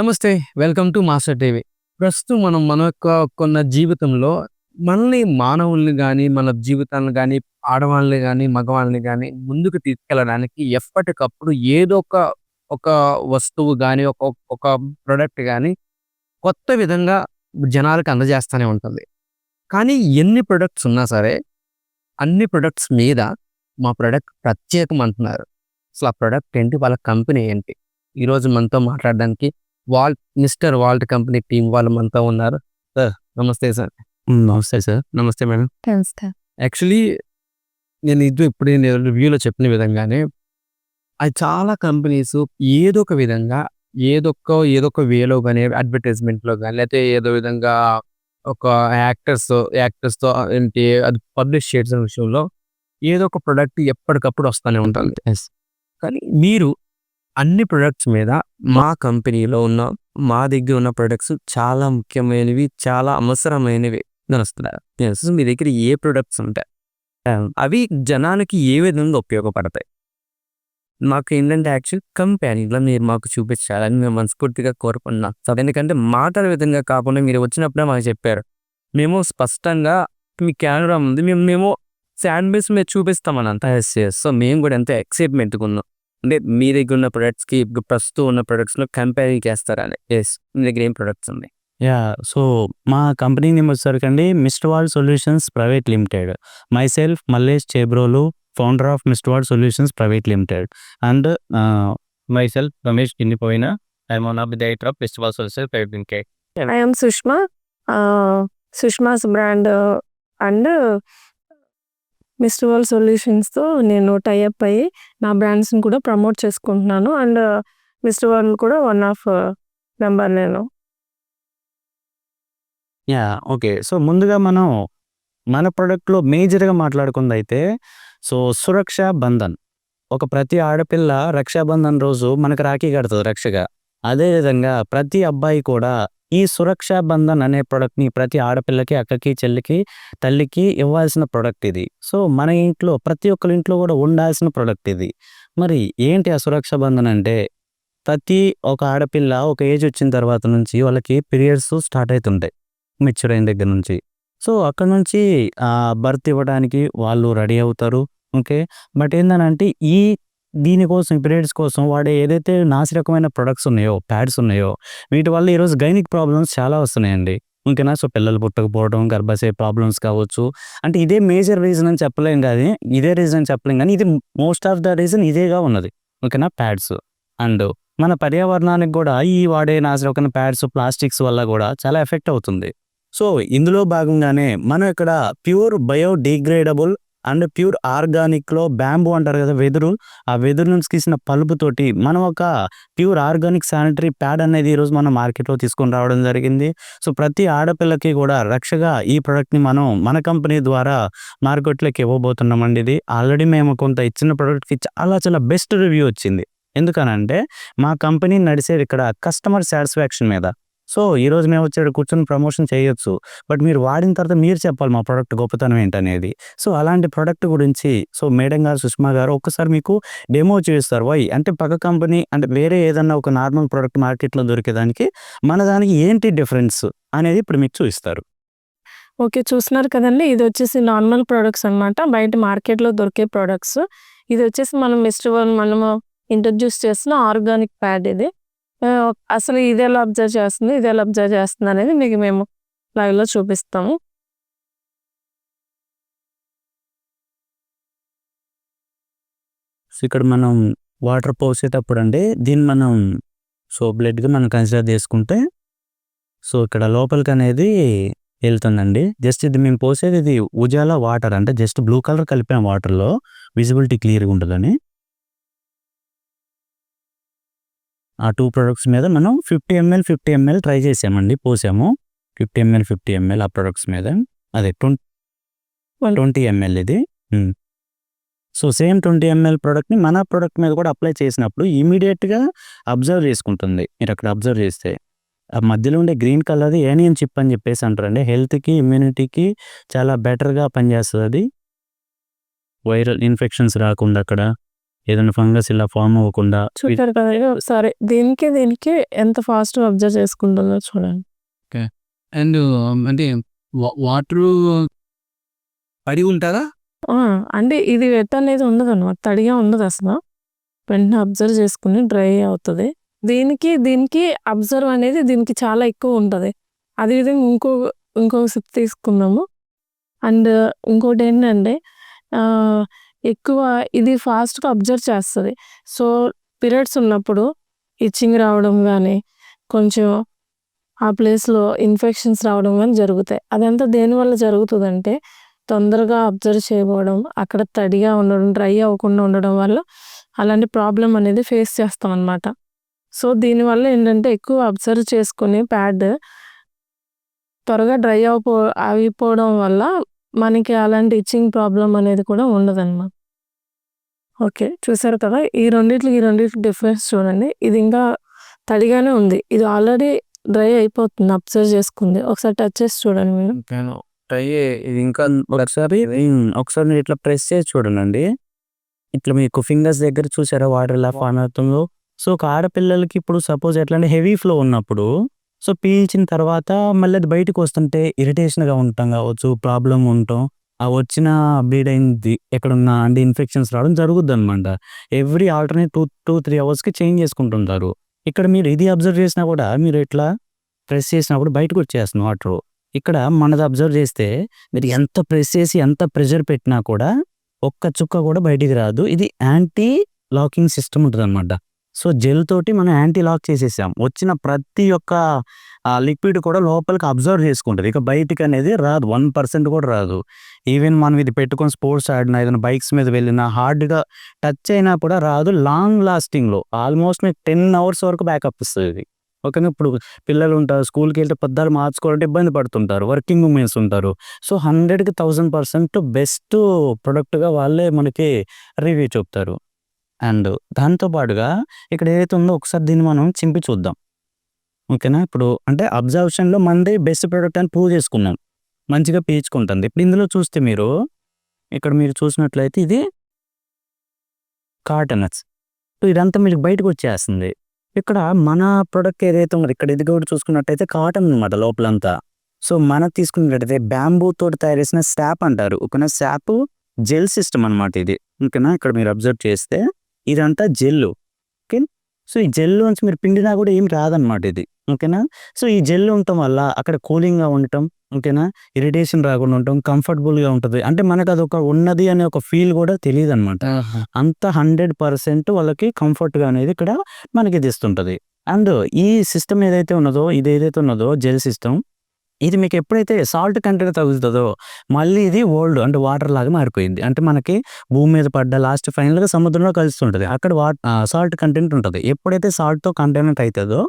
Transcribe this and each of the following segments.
నమస్తే welcome to master TV. ప్రస్తుతం మనం మన యొక్క కొన్న జీవితంలో మనల్ని మానవుల్ని కానీ మన జీవితాలను కానీ ఆడవాళ్ళని కానీ మగవాళ్ళని కానీ ముందుకు తీసుకెళ్ళడానికి ఎప్పటికప్పుడు ఏదో ఒక ఒక వస్తువు కానీ ఒక ఒక ప్రొడక్ట్ కానీ కొత్త విధంగా జనాలకు అందజేస్తూనే ఉంటుంది. కానీ ఎన్ని ప్రొడక్ట్స్ ఉన్నా సరే అన్ని ప్రొడక్ట్స్ మీద మా ప్రొడక్ట్ ప్రత్యేకం అంటున్నారు. అసలు ఆ ప్రొడక్ట్ ఏంటి? వాళ్ళ కంపెనీ ఏంటి? ఈరోజు మనతో మాట్లాడడానికి Walt mister Walt company team వాళ్ళు మనతో ఉన్నారు. సార్ నమస్తే సార్. నమస్తే సార్. నమస్తే మేడం. నమస్కారం యాక్చువల్లీ నేను ఇది ఇప్పుడు నేను రివ్యూలో చెప్పిన విధంగానే అది చాలా కంపెనీస్ ఏదో ఒక విధంగా ఏదో ఒక ఏదో ఒక వేలో కానీ అడ్వర్టైజ్మెంట్లో కానీ లేకపోతే ఏదో విధంగా ఒక యాక్టర్స్ యాక్టర్స్తో ఏంటి అది పబ్లిష్ చేసిన విషయంలో ఏదో ఒక ప్రొడక్ట్ ఎప్పటికప్పుడు వస్తూనే ఉంటుంది. కానీ మీరు అన్ని ప్రొడక్ట్స్ మీద మా కంపెనీలో ఉన్న మా దగ్గర ఉన్న ప్రొడక్ట్స్ చాలా ముఖ్యమైనవి చాలా అవసరమైనవి నడుస్తున్నారు మీ దగ్గర ఏ ప్రొడక్ట్స్ ఉంటాయి? అవి జనానికి ఏ విధంగా ఉపయోగపడతాయి? మాకు ఏంటంటే యాక్చువల్ కంపెనీలో మీరు మాకు చూపించాలని మేము మనస్ఫూర్తిగా కోరుకున్నాం సో ఎందుకంటే మాటల విధంగా కాకుండా మీరు వచ్చినప్పుడే మాకు చెప్పారు. మేము స్పష్టంగా మీ కెమెరా ఉంది మేము మేము శాండ్ బేస్ మీద చూపిస్తామని అంత సో మేము కూడా ఎంత ఎక్సైట్మెంట్గా ఉన్నాం. అంటే మీ దగ్గర ఉన్న ప్రొడక్ట్స్కి ఇప్పుడు ప్రస్తుతం ఉన్న ప్రొడక్ట్స్లో కంపేర్ చేస్తారని ఎస్ మీ దగ్గర ఏం ప్రొడక్ట్స్ ఉన్నాయి? యా సో మా company name వచ్చేసరికండి mister wall solutions private limited myself Mallesh Chebrolu founder of mister wall solutions private limited and myself Ramesh కిందిపోయిన I'm one of the director of mister wall solutions private limited I am Sushma Sushma's brand and mister wall సొల్యూషన్స్తో నేను tie up అయ్యి నా బ్రాండ్స్ని కూడా promote చేసుకుంటున్నాను. And mister world కూడా one of member నేను. Yeah okay so ముందుగా మనం మన ప్రోడక్ట్లో మేజర్గా మాట్లాడుకుంది అయితే సో సురక్ష బంధన్. ఒక ప్రతి ఆడపిల్ల రక్షాబంధన్ రోజు మనకు రాఖీ కడుతుంది రక్షగా. అదేవిధంగా ప్రతి అబ్బాయి కూడా ఈ సురక్ష బంధన్ అనే ప్రోడక్ట్ని ప్రతి ఆడపిల్లకి అక్కకి చెల్లికి తల్లికి ఇవ్వాల్సిన ప్రోడక్ట్ ఇది. సో మన ఇంట్లో ప్రతి ఒక్కరి ఇంట్లో కూడా ఉండాల్సిన ప్రోడక్ట్ ఇది. మరి ఏంటి ఆ సురక్ష బంధన్ అంటే? ప్రతి ఒక ఆడపిల్ల ఒక ఏజ్ వచ్చిన తర్వాత నుంచి వాళ్ళకి పీరియడ్స్ స్టార్ట్ అవుతుంటాయి మెచ్యూర్ అయిన దగ్గర నుంచి. సో అక్కడ నుంచి బర్త్ ఇవ్వడానికి వాళ్ళు రెడీ అవుతారు ఓకే బట్ ఏంటంటే ఈ దీనికోసం పీరియడ్స్ కోసం వాడే ఏదైతే నాసిరకమైన ప్రొడక్ట్స్ ఉన్నాయో ప్యాడ్స్ ఉన్నాయో వీటి వల్ల ఈరోజు గైనిక్ ప్రాబ్లమ్స్ చాలా వస్తున్నాయండి. ఇంకేనా సో పిల్లలు పుట్టకపోవడం గర్భాశయ ప్రాబ్లమ్స్ కావచ్చు. అంటే ఇదే మేజర్ రీజన్ అని చెప్పలేం కానీ ఇదే రీజన్ అని చెప్పలేం కానీ ఇది మోస్ట్ ఆఫ్ ద రీజన్ ఇదేగా ఉన్నది. ఓకేనా? ప్యాడ్స్. అండ్ మన పర్యావరణానికి కూడా ఈ వాడే నాసిరకమైన ప్యాడ్స్ ప్లాస్టిక్స్ వల్ల కూడా చాలా ఎఫెక్ట్ అవుతుంది. సో ఇందులో భాగంగానే మనం ఇక్కడ ప్యూర్ బయోడిగ్రేడబుల్ అండ్ ప్యూర్ ఆర్గానిక్లో బ్యాంబూ అంటారు కదా వెదురు. ఆ వెదురు నుంచి తీసిన పలుపుతోటి మనం ఒక ప్యూర్ ఆర్గానిక్ శానిటరీ ప్యాడ్ అనేది ఈరోజు మనం మార్కెట్లో తీసుకొని రావడం జరిగింది. సో ప్రతి ఆడపిల్లకి కూడా రక్షగా ఈ ప్రోడక్ట్ని మనం మన కంపెనీ ద్వారా మార్కెట్లోకి ఇవ్వబోతున్నామండి ఇది. ఆల్రెడీ మేము కొంత ఇచ్చిన ప్రోడక్ట్కి చాలా చాలా బెస్ట్ రివ్యూ వచ్చింది. ఎందుకనంటే మా కంపెనీ నడిచేది ఇక్కడ కస్టమర్ సాటిస్ఫాక్షన్ మీద. సో ఈరోజు మేము వచ్చి కూర్చొని ప్రమోషన్ చేయొచ్చు. బట్ మీరు వాడిన తర్వాత మీరు చెప్పాలి మా ప్రోడక్ట్ గొప్పతనం ఏంటనేది. సో అలాంటి ప్రోడక్ట్ గురించి సో మేడం గారు సుష్మా గారు ఒక్కసారి మీకు డెమో చూపిస్తారు. వై? అంటే పక్క కంపెనీ అంటే వేరే ఏదన్నా ఒక నార్మల్ ప్రోడక్ట్ మార్కెట్లో దొరికేదానికి మన దానికి ఏంటి డిఫరెన్స్ అనేది ఇప్పుడు మీకు చూపిస్తారు. ఓకే చూస్తున్నారు కదండి. ఇది వచ్చేసి నార్మల్ ప్రోడక్ట్స్ అనమాట బయట మార్కెట్లో దొరికే ప్రోడక్ట్స్. ఇది వచ్చేసి మనం మిస్టర్ వన్ మనము ఇంట్రడ్యూస్ చేస్తున్న ఆర్గానిక్ ప్యాడ్ ఇది. అసలు ఇది ఎలా అబ్జర్వ్ చేస్తుంది? ఇది ఎలా అబ్జర్వ్ చేస్తుంది అనేది మీకు మేము లైవ్లో చూపిస్తాము. సో ఇక్కడ మనం వాటర్ పోసేటప్పుడు అండి దీన్ని మనం సో బ్లడ్గా మనం కన్సిడర్ చేసుకుంటే సో ఇక్కడ లోపలికి అనేది వెళ్తుందండి. జస్ట్ ఇది మేము పోసేది ఇది ఉజాలా వాటర్ అంటే జస్ట్ బ్లూ కలర్ కలిపిన వాటర్లో విజిబిలిటీ క్లియర్గా ఉంటుందని. ఆ టూ ప్రొడక్ట్స్ మీద మనం fifty ML fifty ML try చేసామండి పోసాము. ఫిఫ్టీ ఎంఎల్ ఫిఫ్టీ ఎంఎల్ ఆ ప్రొడక్ట్స్ మీద. అదే ట్వంటీ ట్వంటీ ఎంఎల్ ఇది. సో సేమ్ ట్వంటీ ఎంఎల్ ప్రోడక్ట్ని మన ప్రోడక్ట్ మీద కూడా అప్లై చేసినప్పుడు ఇమీడియట్గా అబ్జర్వ్ చేసుకుంటుంది. మీరు అక్కడ అబ్జర్వ్ చేస్తే. ఆ మధ్యలో ఉండే గ్రీన్ కలర్ ఏనియన్ చిప్ అని చెప్పేసి అంటారండి. హెల్త్కి ఇమ్యూనిటీకి చాలా బెటర్గా పనిచేస్తుంది. అది. వైరల్ ఇన్ఫెక్షన్స్ రాకుండా అక్కడ. ఏదైనా ఫంగస్ ఇలా ఫామ్ అవ్వకుండా చూడారు కదా. సరే దీనికి దీనికి ఎంత ఫాస్ట్ అబ్జర్వ్ చేసుకుంటుందో చూడండి. అండ్ అంటే వాటర్ పడి ఉంటుందా? ఆ, అంటే ఇది వెట్ అనేది ఉండదు అనమాట తడిగా ఉండదు అసలు. వెంటనే అబ్జర్వ్ చేసుకుని డ్రై అవుతుంది. దీనికి దీనికి అబ్జర్వ్ అనేది దీనికి చాలా ఎక్కువ ఉంటుంది. అదేవిధంగా ఇంకో ఇంకో సిప్ తీసుకుందాము. అండ్ ఇంకోటి ఏంటంటే ఆ, ఎక్కువ ఇది ఫాస్ట్గా అబ్జర్వ్ చేస్తుంది. సో పీరియడ్స్ ఉన్నప్పుడు ఇచ్చింగ్ రావడం కానీ కొంచెం ఆ ప్లేస్లో ఇన్ఫెక్షన్స్ రావడం కానీ జరుగుతాయి. అదంతా దేనివల్ల జరుగుతుందంటే తొందరగా అబ్జర్వ్ చేయబోవడం అక్కడ తడిగా ఉండడం డ్రై అవ్వకుండా ఉండడం వల్ల అలాంటి ప్రాబ్లం అనేది ఫేస్ చేస్తాం అనమాట సో దీనివల్ల ఏంటంటే ఎక్కువ అబ్జర్వ్ చేసుకుని ప్యాడ్ త్వరగా డ్రై అయిపో అయిపోవడం వల్ల మనకి అలాంటి ఇచ్చింగ్ ప్రాబ్లం అనేది కూడా ఉండదన్నమాట. ఓకే చూసారు కదా? ఈ రెండిట్లకి ఈ రెండిట్లకి డిఫరెన్స్ చూడండి. ఇది ఇంకా తడిగానే ఉంది. ఇది ఆల్రెడీ డ్రై అయిపోతుంది అబ్జర్వ్ చేసుకుంది. ఒకసారి టచ్ చేసి చూడండి మీరు. ట్రై ఇది ఇంకా ఒకసారి ఒకసారి మీరు ఇట్లా ప్రెస్ చేసి చూడండి ఇట్లా మీకు ఫింగర్స్ దగ్గర చూసారా? వాటర్ ఎలా ఫామ్ అవుతుందో. సో ఒక ఆడపిల్లలకి ఇప్పుడు సపోజ్ ఎట్లా హెవీ ఫ్లో ఉన్నప్పుడు సో పీల్చిన తర్వాత మళ్ళీ అది బయటకు వస్తుంటే ఇరిటేషన్గా ఉంటాం కావచ్చు ప్రాబ్లం ఉంటాం. ఆ వచ్చిన బ్లీడ్ అయింది ఎక్కడున్నా అంటే ఇన్ఫెక్షన్స్ రావడం జరుగుద్ది అనమాట every alternate two to three అవర్స్కి చేంజ్ చేసుకుంటుంటారు. ఇక్కడ మీరు ఇది అబ్జర్వ్ చేసినా కూడా మీరు ఇట్లా ప్రెస్ చేసినప్పుడు బయటకు వచ్చేస్తుంది వాటర్. ఇక్కడ మనది అబ్జర్వ్ చేస్తే మీరు ఎంత ప్రెస్ చేసి ఎంత ప్రెషర్ పెట్టినా కూడా ఒక్క చుక్క కూడా బయటికి రాదు. ఇది యాంటీ లాకింగ్ సిస్టమ్ ఉంటుంది అనమాట సో జెల్ తోటి మనం యాంటీ లాక్ చేసేసాం. వచ్చిన ప్రతి ఒక్క లిక్విడ్ కూడా లోపలికి అబ్జర్వ్ చేసుకుంటుంది. ఇక బయటికి అనేది రాదు. వన్ పర్సెంట్ కూడా రాదు. ఈవెన్ మనం ఇది పెట్టుకొని స్పోర్ట్స్ ఆడినా ఏదైనా బైక్స్ మీద వెళ్ళినా హార్డ్గా టచ్ అయినా కూడా రాదు. లాంగ్ లాస్టింగ్లో ఆల్మోస్ట్ మీకు టెన్ అవర్స్ వరకు బ్యాకప్ ఇస్తుంది ఇది. ఓకేనా? ఇప్పుడు పిల్లలు ఉంటారు స్కూల్కి వెళ్తే పద్దాలు మార్చుకోవాలంటే ఇబ్బంది పడుతుంటారు. వర్కింగ్ ఉమెన్స్ ఉంటారు. సో హండ్రెడ్కి థౌజండ్ పర్సెంట్ బెస్ట్ ప్రొడక్ట్గా వాళ్ళే మనకి రివ్యూ చెప్తారు. అండ్ దాంతో పాటుగా ఇక్కడ ఏదైతే ఉందో ఒకసారి దీన్ని మనం చింపి చూద్దాం. ఓకేనా? ఇప్పుడు అంటే అబ్జర్వేషన్లో మనది బెస్ట్ ప్రోడక్ట్ అని ప్రూవ్ చేసుకున్నాం. మంచిగా పీల్చుకుంటుంది. ఇప్పుడు ఇందులో చూస్తే మీరు ఇక్కడ మీరు చూసినట్లయితే ఇది కాటనట్స్. సో ఇదంతా మీకు బయటకు వచ్చేస్తుంది. ఇక్కడ మన ప్రోడక్ట్ ఏదైతే ఉందో ఇక్కడ ఇది కూడా చూసుకున్నట్టయితే కాటన్ అనమాట లోపలంతా. సో మన తీసుకున్నట్టయితే బ్యాంబూ తోటి తయారు చేసిన స్టాప్ అంటారు. ఓకేనా? స్టాప్ జెల్ సిస్టమ్ అన్నమాట ఇది. ఓకేనా? ఇక్కడ మీరు అబ్జర్వ్ చేస్తే ఇదంతా జెల్ ఓకే? సో ఈ జెల్ నుంచి మీరు పిండినా కూడా ఏం రాదన్నమాట ఇది. ఓకేనా? సో ఈ జెల్ ఉండటం వల్ల అక్కడ కూలింగ్గా ఉండటం ఓకేనా? ఇరిటేషన్ రాకుండా ఉండటం కంఫర్టబుల్గా ఉంటుంది. అంటే మనకు అది ఒక ఉన్నది అనే ఒక ఫీల్ కూడా తెలియదు అనమాట అంత హండ్రెడ్ పర్సెంట్ వాళ్ళకి కంఫర్ట్గా అనేది ఇక్కడ మనకి ఇది ఇస్తుంటుంది అండ్ ఈ సిస్టమ్ ఏదైతే ఉన్నదో ఇది ఏదైతే ఉన్నదో జెల్ సిస్టమ్ ఇది మీకు ఎప్పుడైతే సాల్ట్ కంటెంట్ తగ్గుతుందో మళ్ళీ ఇది ఓల్డ్ అంటే వాటర్ లాగా మారిపోయింది. అంటే మనకి భూమి మీద పడ్డ లాస్ట్ ఫైనల్గా సముద్రంలో కలుస్తుంటుంది. అక్కడ వా సాల్ట్ కంటెంట్ ఉంటుంది. ఎప్పుడైతే సాల్ట్తో కంటెంట్ అవుతుందో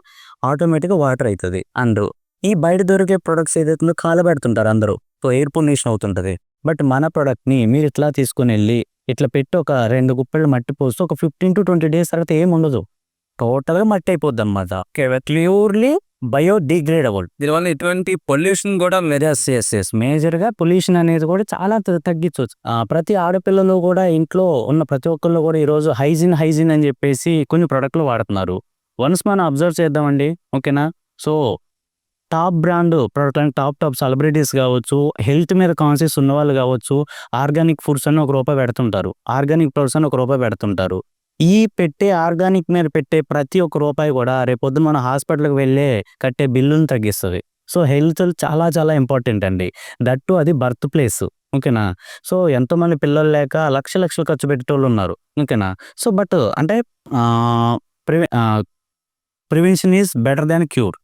ఆటోమేటిక్గా వాటర్ అవుతుంది అండ్ ఈ బయట దొరికే ప్రొడక్ట్స్ ఏదైతే కాలబెడుతుంటారు అందరూ. సో ఎయిర్ పొల్యూషన్ అవుతుంటుంది. బట్ మన ప్రోడక్ట్ని మీరు ఇట్లా తీసుకుని వెళ్ళి ఇట్లా పెట్టి ఒక రెండు గుప్పెళ్ళు మట్టి పోస్తే ఒక ఫిఫ్టీన్ టు ట్వంటీ డేస్ తర్వాత ఏం ఉండదు. టోటల్గా మట్టి అయిపోద్ది అనమాట క్లియర్లీ బయోడిగ్రేడబుల్. దీనివల్ల ఎటువంటి పొల్యూషన్ కూడా ఎస్ చేసేస్. ఎస్ మేజర్గా పొల్యూషన్ అనేది కూడా చాలా తగ్గించవచ్చు ప్రతి ఆడపిల్లలు కూడా ఇంట్లో ఉన్న ప్రతి ఒక్కళ్ళు కూడా ఈరోజు హైజీన్ హైజీన్ అని చెప్పేసి కొన్ని ప్రొడక్ట్లు వాడుతున్నారు. వన్స్ మనం అబ్జర్వ్ చేద్దామండి. ఓకేనా? సో టాప్ బ్రాండ్ ప్రొడక్ట్ అంటే టాప్ టాప్ సెలబ్రిటీస్ కావచ్చు హెల్త్ మీద కాన్షియస్ ఉన్న వాళ్ళు కావచ్చు ఆర్గానిక్ ఫుడ్స్ అని ఒక రూపాయి పెడుతుంటారు. ఆర్గానిక్ ప్రొడక్ట్స్ అని ఒక రూపాయి పెడుతుంటారు. ఈ పెట్టే ఆర్గానిక్ మీద పెట్టే ప్రతి ఒక్క రూపాయి కూడా రేపొద్దున మన హాస్పిటల్కి వెళ్ళే కట్టే బిల్లును తగ్గిస్తుంది. సో హెల్త్ చాలా చాలా ఇంపార్టెంట్ అండి. దట్టు అది బర్త్ ప్లేస్. ఓకేనా? సో ఎంతోమంది పిల్లలు లేక లక్ష లక్షలు ఖర్చు పెట్టేటోళ్ళు ఉన్నారు. ఓకేనా? సో బట్ అంటే ప్రివె prevention is better than cure.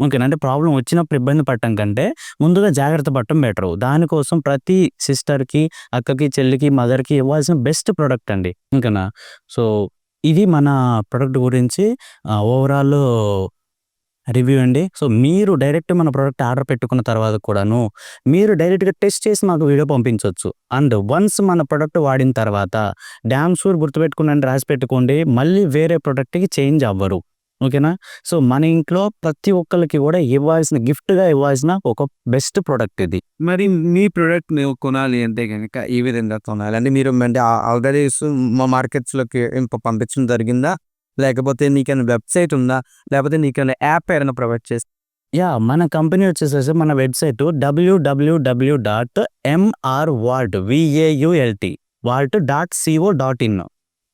ఓకేనా అంటే ప్రాబ్లం వచ్చినప్పుడు ఇబ్బంది పడటం కంటే ముందుగా జాగ్రత్త పడటం బెటరు. దానికోసం ప్రతి సిస్టర్కి అక్కకి చెల్లికి మదర్కి ఇవ్వాల్సిన బెస్ట్ ప్రోడక్ట్ అండి. ఓకేనా? సో ఇది మన ప్రొడక్ట్ గురించి ఓవరాల్ రివ్యూ అండి. సో మీరు డైరెక్ట్ మన ప్రోడక్ట్ ఆర్డర్ పెట్టుకున్న తర్వాత కూడాను మీరు డైరెక్ట్గా టెస్ట్ చేసి మాకు వీడియో పంపించవచ్చు అండ్ వన్స్ మన ప్రోడక్ట్ వాడిన తర్వాత డ్యామ్ షూర్ గుర్తుపెట్టుకుని రాసి పెట్టుకోండి. మళ్ళీ వేరే ప్రోడక్ట్కి చేంజ్ అవ్వరు. ఓకేనా? సో మన ఇంట్లో ప్రతి ఒక్కరికి కూడా ఇవ్వాల్సిన గిఫ్ట్గా ఇవ్వాల్సిన ఒక బెస్ట్ ప్రోడక్ట్ ఇది. మరి మీ ప్రోడక్ట్ కొనాలి అంటే కనుక ఈ విధంగా కొనాలి. అంటే మీరు అంటే ఆల్రెడీ మా మార్కెట్స్లోకి ఇంకో పంపించడం జరిగిందా? లేకపోతే నీకైనా వెబ్సైట్ ఉందా? లేకపోతే నీకైనా యాప్ ఏదైనా ప్రొవైడ్ చేసి? యా మన కంపెనీ వచ్చేసేసి మన website WWW dot MR vault V A U L T vault dot CO dot in.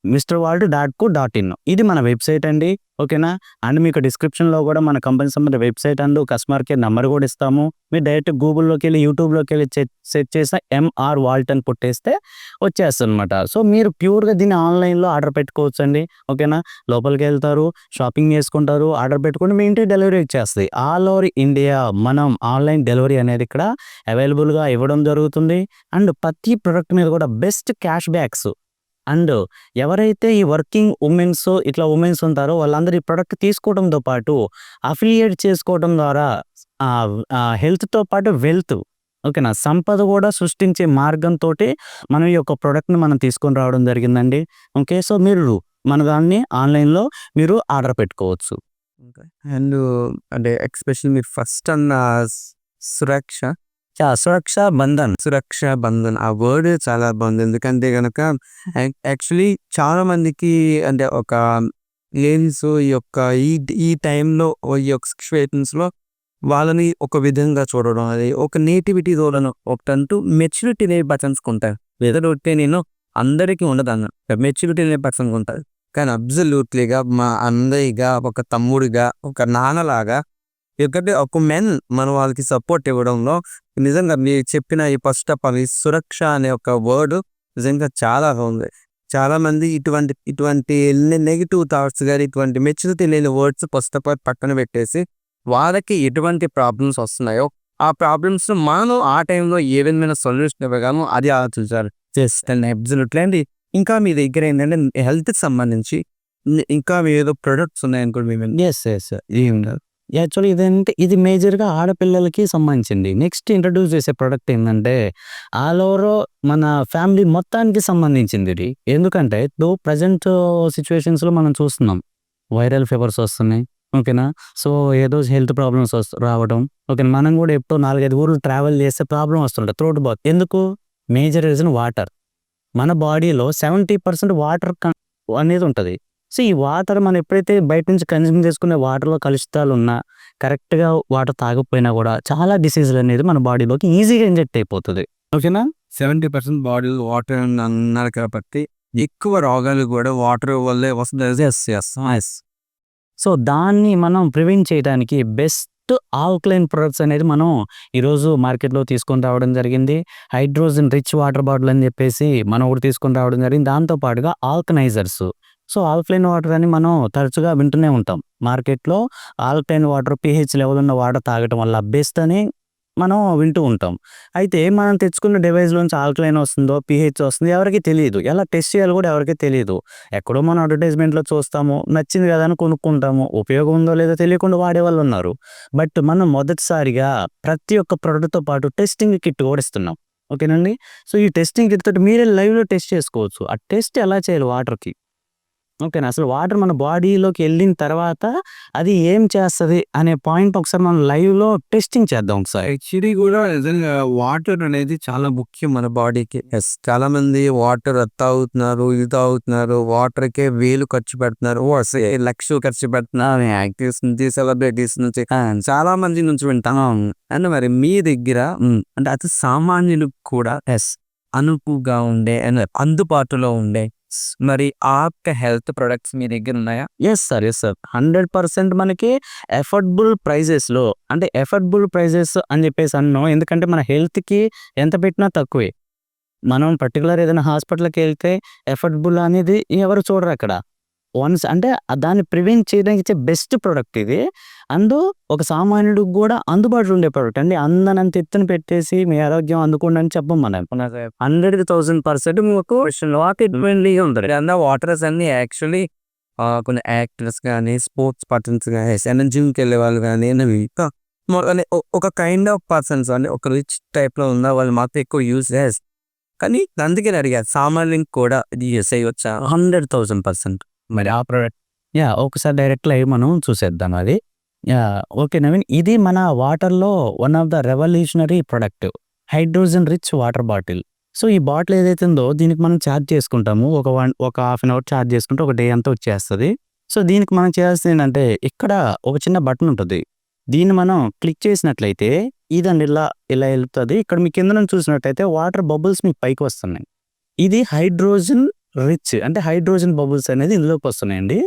Mister vault dot co dot in ఇది మన వెబ్సైట్ అండి ఓకేనా? అండ్ మీకు డిస్క్రిప్షన్లో కూడా మన కంపెనీ సంబంధించిన website and customer care number కూడా ఇస్తాము. మీరు డైరెక్ట్ గూగుల్లోకి వెళ్ళి యూట్యూబ్లోకి వెళ్ళి సెట్ చేసిన ఎంఆర్ వాల్ట్ అని పుట్టేస్తే వచ్చేస్తుంది అనమాట సో మీరు ప్యూర్గా దీన్ని ఆన్లైన్లో ఆర్డర్ పెట్టుకోవచ్చు అండి ఓకేనా? లోపలికి వెళ్తారు షాపింగ్ చేసుకుంటారు ఆర్డర్ పెట్టుకుని మీ ఇంటికి డెలివరీ ఇచ్చేస్తుంది ఆల్ ఓవర్ ఇండియా మనం ఆన్లైన్ డెలివరీ అనేది ఇక్కడ అవైలబుల్గా ఇవ్వడం జరుగుతుంది. అండ్ ప్రతి ప్రొడక్ట్ మీద కూడా బెస్ట్ క్యాష్ బ్యాక్స్ అండ్ ఎవరైతే ఈ వర్కింగ్ ఉమెన్స్ ఇట్లా ఉమెన్స్ ఉంటారో వాళ్ళందరూ ఈ ప్రొడక్ట్ తీసుకోవడంతో పాటు అఫిలియేట్ చేసుకోవడం ద్వారా హెల్త్తో పాటు వెల్త్ ఓకేనా? సంపద కూడా సృష్టించే మార్గంతో మనం ఈ యొక్క ప్రోడక్ట్ని మనం తీసుకొని రావడం జరిగిందండి. ఓకే? సో మీరు మన దాన్ని ఆన్లైన్లో మీరు ఆర్డర్ పెట్టుకోవచ్చు. అండ్ అంటే ఎక్స్పెషల్ మీరు ఫస్ట్ అన్న సురక్ష యా, సురక్ష బంధన్. సురక్ష బంధన్. ఆ వర్డ్ చాలా బాగుంది. ఎందుకంటే కనుక యాక్చువల్లీ చాలా మందికి అంటే ఒక లేడీస్ ఈ యొక్క ఈ ఈ టైంలో ఈ యొక్క సిచ్యువేషన్స్లో వాళ్ళని ఒక విధంగా చూడడం అది ఒక నేటివిటీ చూడడం ఒకటంటూ మెచ్యూరిటీ అనే పర్సన్స్ ఉంటారు ఎదురొట్టే నేను అందరికీ ఉండదు అన్న మెచ్యూరిటీ అనే పర్సన్ ఉంటారు కానీ అబ్జల్యూట్లీగా మా అన్నయ్యగా ఒక తమ్ముడిగా ఒక నాన్నలాగా ఎందుకంటే ఒక మెన్ మన వాళ్ళకి సపోర్ట్ ఇవ్వడంలో నిజంగా మీరు చెప్పిన ఈ ఫస్ట్ ఆఫ్ ఆల్ ఈ సురక్ష అనే ఒక వర్డ్ నిజంగా చాలా ఉంది. చాలామంది ఇటువంటి ఇటువంటి నెగిటివ్ థాట్స్ కానీ ఇటువంటి మెచ్యూరిటీ లేని వర్డ్స్ ఫస్ట్ ఆఫ్ ఆల్ పక్కన పెట్టేసి వాళ్ళకి ఎటువంటి ప్రాబ్లమ్స్ వస్తున్నాయో ఆ ప్రాబ్లమ్స్ మనం ఆ టైంలో ఏ విధమైన సొల్యూషన్ ఇవ్వగానో అది ఆలోచించాలి. చేస్తాను అబ్జల్యూట్లీ అండి ఇంకా మీ దగ్గర ఏంటంటే హెల్త్కి సంబంధించి ఇంకా ఏదో ప్రొడక్ట్స్ ఉన్నాయనుకోండి మేము ఎస్ ఎస్ యాక్చువల్లీ ఇదంటే ఇది మేజర్గా ఆడపిల్లలకి సంబంధించింది. నెక్స్ట్ ఇంట్రడ్యూస్ చేసే ప్రోడక్ట్ ఏంటంటే ఆల్ ఓవర్ మన ఫ్యామిలీ మొత్తానికి సంబంధించింది ఇది ఎందుకంటే ఇప్పుడు ప్రజెంట్ సిచ్యువేషన్స్లో మనం చూస్తున్నాం. వైరల్ ఫీవర్స్ వస్తున్నాయి ఓకేనా? సో ఏదో హెల్త్ ప్రాబ్లమ్స్ వస్తు రావడం ఓకే మనం కూడా ఎప్పుడో నాలుగైదు ఊర్లు ట్రావెల్ చేస్తే ప్రాబ్లం వస్తుంటుంది త్రోట్ బాత్ ఎందుకు? Major reason water. మన బాడీలో సెవెంటీ పర్సెంట్ వాటర్ అనేది ఉంటుంది. సో ఈ వాటర్ మనం ఎప్పుడైతే బయట నుంచి కన్జ్యూమ్ చేసుకునే వాటర్లో కలుషితాలు ఉన్నా కరెక్ట్గా వాటర్ తాగకపోయినా కూడా చాలా డిసీజులు అనేది మన బాడీలోకి ఈజీగా ఇంజెక్ట్ అయిపోతుంది. ఓకేనా? సెవెంటీ పర్సెంట్ బాడీ వాటర్ అన్నారు కాబట్టి ఎక్కువ రోగాలు కూడా వాటర్ వల్లే వస్తుంది. సో దాన్ని మనం ప్రివెంట్ చేయడానికి బెస్ట్ ఆల్కలైన్ ప్రొడక్ట్స్ అనేది మనం ఈరోజు మార్కెట్లో తీసుకొని రావడం జరిగింది. హైడ్రోజన్ రిచ్ వాటర్ బాటిల్ అని చెప్పేసి మనం ఒకటి తీసుకొని రావడం జరిగింది. దాంతో పాటుగా ఆల్కనైజర్స్. సో ఆల్కలైన్ వాటర్ అని మనం తరచుగా వింటూనే ఉంటాం. మార్కెట్లో ఆల్కలైన్ వాటర్ పిహెచ్ లెవెల్ ఉన్న వాటర్ తాగటం వల్ల బెస్ట్ అని మనం వింటూ ఉంటాం. అయితే మనం తెచ్చుకున్న డివైస్లోంచి ఆల్కలైన్ వస్తుందో పిహెచ్ వస్తుందో ఎవరికి తెలియదు. ఎలా టెస్ట్ చేయాలో కూడా ఎవరికి తెలియదు. ఎక్కడో మనం అడ్వర్టైజ్మెంట్లో చూస్తాము నచ్చింది కదా అని కొనుక్కుంటాము ఉపయోగం ఉందో లేదో తెలియకుండా వాడే వాళ్ళు ఉన్నారు. బట్ మనం మొదటిసారిగా ప్రతి ఒక్క ప్రోడక్ట్తో పాటు టెస్టింగ్ కిట్ కూడా ఇస్తున్నాం. ఓకేనండి? సో ఈ టెస్టింగ్ కిట్ తోటి మీరే లైవ్లో టెస్ట్ చేసుకోవచ్చు. ఆ టెస్ట్ ఎలా చేయాలి వాటర్కి? ఓకేనా? అసలు వాటర్ మన బాడీలోకి వెళ్ళిన తర్వాత అది ఏం చేస్తుంది అనే పాయింట్ ఒకసారి మనం లైవ్లో టెస్టింగ్ చేద్దాం ఒకసారి. యాక్చువల్లీ కూడా నిజంగా వాటర్ అనేది చాలా ముఖ్యం మన బాడీకి. ఎస్ చాలా మంది వాటర్ తాగుతున్నారు ఇది తాగుతున్నారు వాటర్ కే వేలు ఖర్చు పెడుతున్నారు లక్షలు ఖర్చు పెడుతున్నారు యాక్టివ్స్ నుంచి సెలబ్రిటీస్ నుంచి చాలా మంది నుంచి వింటాను అండ్ మరి మీ దగ్గర అంటే అతి సామాన్యులకు కూడా ఎస్ అనుకుగా ఉండే and అందుబాటులో ఉండే ప్రొడక్ట్స్ మరి ఆ హెల్త్ ప్రొడక్ట్స్ మీ దగ్గర ఉన్నాయా? Yes sir yes sir hundred percent మనకి ఎఫర్డబుల్ ప్రైజెస్లో అంటే ఎఫర్డబుల్ ప్రైజెస్ అని చెప్పేసి అన్నాం. ఎందుకంటే మన హెల్త్కి ఎంత పెట్టినా తక్కువే. మనం పర్టికులర్ ఏదైనా హాస్పిటల్కి వెళ్తే ఎఫర్డబుల్ అనేది ఎవరు చూడరు అక్కడ. వన్స్ అంటే దాన్ని ప్రివెంట్ చేయడానికి ఇచ్చే బెస్ట్ ప్రోడక్ట్ ఇది. అందు ఒక సామాన్యుడికి కూడా అందుబాటులో ఉండే ప్రోడక్ట్ అండి అందనంత ఎత్తున పెట్టేసి మీ ఆరోగ్యం అందుకోండి అని చెప్పం మనం. హండ్రెడ్ థౌసండ్ పర్సెంట్ మీకు వాటిగా ఉంటుంది. వాటర్స్ అన్ని యాక్చువల్లీ కొన్ని యాక్టర్స్ కానీ స్పోర్ట్స్ పర్సన్స్ కానీ ఏమైనా జిమ్కి వెళ్ళే వాళ్ళు కానీ ఇంకా ఒక కైండ్ ఆఫ్ పర్సన్స్ అంటే ఒక రిచ్ టైప్లో ఉన్న వాళ్ళు మాత్రం ఎక్కువ యూస్ చేస్తారు కానీ అందుకే అడిగారు సామాన్యునికి కూడా ఇది యూస్ అయ్యొచ్చా హండ్రెడ్ థౌసండ్ పర్సెంట్. మరి ఆ ప్రోడక్ట్ యాహ్! ఒకసారి డైరెక్ట్ లైవ్ మనం చూసేద్దాం అది. Yeah okay Naveen. ఇది మన వాటర్‌లో one of the revolutionary product. Hydrogen rich water bottle. So, ఈ బాటిల్ ఏదైతే ఉందో దీనికి మనం ఛార్జ్ చేసుకుంటాము. ఒక వన్ ఒక హాఫ్ అన్ అవర్ ఛార్జ్ చేసుకుంటే ఒక డే అంతా వచ్చేస్తుంది సో, దీనికి మనం చేయాల్సింది ఏంటంటే ఇక్కడ ఒక చిన్న బటన్ ఉంటుంది దీన్ని మనం క్లిక్ చేసినట్లయితే ఇదండి ఇలా ఇలా వెళ్తుంది ఇక్కడ మీ కింద నుంచి చూసినట్లయితే వాటర్ బబుల్స్ మీకు పైకి వస్తున్నాయి. ఇది హైడ్రోజన్ రిచ్ అంటే హైడ్రోజన్ బబుల్స్ అనేది ఇందులోకి వస్తున్నాయండి.